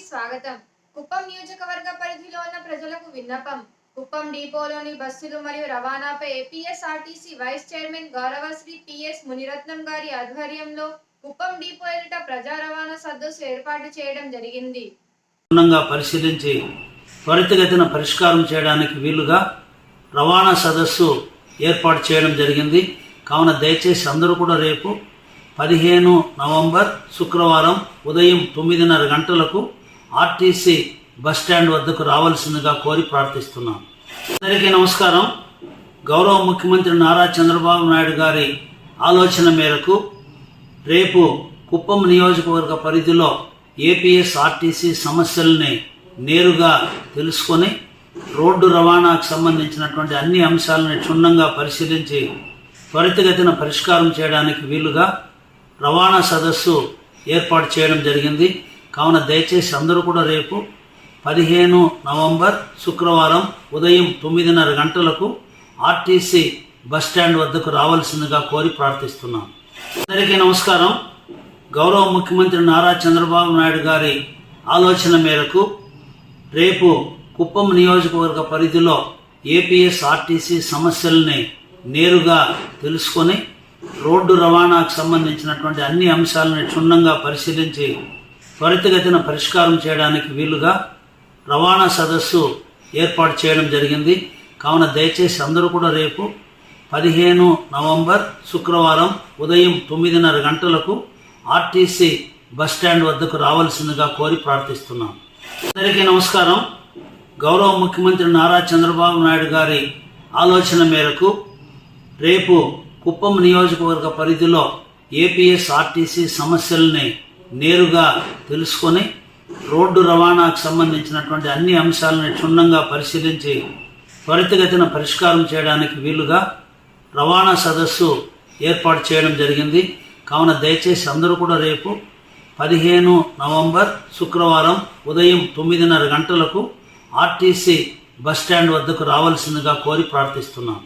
స్వాగతం. కుప్పం నియోజకవర్గ పరిధిలో ఉన్న ప్రజలకు విన్నపం. కుప్పం డిపోలోని బస్సులు మరియు రవాణాపై ఏపీఎస్ఆర్టీసీ వైస్ చైర్మన్ గౌరవశ్రీ పిఎస్ మునిరత్నం గారి ఆధ్వర్యంలో కుప్పం డిపో ఎదుట ప్రజా రవాణా సదస్సు ఏర్పాటు చేయడం జరిగింది. పరిశీలించి త్వరితగతిన పరిష్కారం చేయడానికి వీలుగా రవాణా సదస్సు ఏర్పాటు చేయడం జరిగింది. కావున దయచేసి అందరూ కూడా రేపు పదిహేను నవంబర్ శుక్రవారం ఉదయం తొమ్మిదిన్నర గంటలకు ఆర్టీసీ బస్ స్టాండ్ వద్దకు రావాల్సిందిగా కోరి ప్రార్థిస్తున్నాం. అందరికీ నమస్కారం. గౌరవ ముఖ్యమంత్రి నారా చంద్రబాబు నాయుడు గారి ఆలోచన మేరకు రేపు కుప్పం నియోజకవర్గ పరిధిలో ఏపీఎస్ ఆర్టీసీ సమస్యల్ని నేరుగా తెలుసుకొని రోడ్డు రవాణాకు సంబంధించినటువంటి అన్ని అంశాలను క్షుణ్ణంగా పరిశీలించి త్వరితగతిన పరిష్కారం చేయడానికి వీలుగా రవాణా సదస్సు ఏర్పాటు చేయడం జరిగింది. కావున దయచేసి అందరూ కూడా రేపు పదిహేను నవంబర్ శుక్రవారం ఉదయం తొమ్మిదిన్నర గంటలకు ఆర్టీసీ బస్ స్టాండ్ వద్దకు రావాల్సిందిగా కోరి ప్రార్థిస్తున్నాం. అందరికీ నమస్కారం. గౌరవ ముఖ్యమంత్రి నారా చంద్రబాబు నాయుడు గారి ఆలోచన మేరకు రేపు కుప్పం నియోజకవర్గ పరిధిలో ఏపీఎస్ ఆర్టీసీ సమస్యల్ని నేరుగా తెలుసుకొని రోడ్డు రవాణాకు సంబంధించినటువంటి అన్ని అంశాలను క్షుణ్ణంగా పరిశీలించి త్వరితగతిన పరిష్కారం చేయడానికి వీలుగా రవాణా సదస్సు ఏర్పాటు చేయడం జరిగింది. కావున దయచేసి అందరూ కూడా రేపు పదిహేను నవంబర్ శుక్రవారం ఉదయం తొమ్మిదిన్నర గంటలకు ఆర్టీసీ బస్ స్టాండ్ వద్దకు రావాల్సిందిగా కోరి ప్రార్థిస్తున్నాం. అందరికీ నమస్కారం. గౌరవ ముఖ్యమంత్రి నారా చంద్రబాబు నాయుడు గారి ఆలోచన మేరకు రేపు కుప్పం నియోజకవర్గ పరిధిలో ఏపీఎస్ ఆర్టీసీ సమస్యల్ని నేరుగా తెలుసుకొని రోడ్డు రవాణాకు సంబంధించినటువంటి అన్ని అంశాలను క్షుణ్ణంగా పరిశీలించి త్వరితగతిన పరిష్కారం చేయడానికి వీలుగా రవాణా సదస్సు ఏర్పాటు చేయడం జరిగింది. కావున దయచేసి అందరూ కూడా రేపు పదిహేను నవంబర్ శుక్రవారం ఉదయం తొమ్మిదిన్నర గంటలకు ఆర్టీసీ బస్ స్టాండ్ వద్దకు రావాల్సిందిగా కోరి ప్రార్థిస్తున్నాం.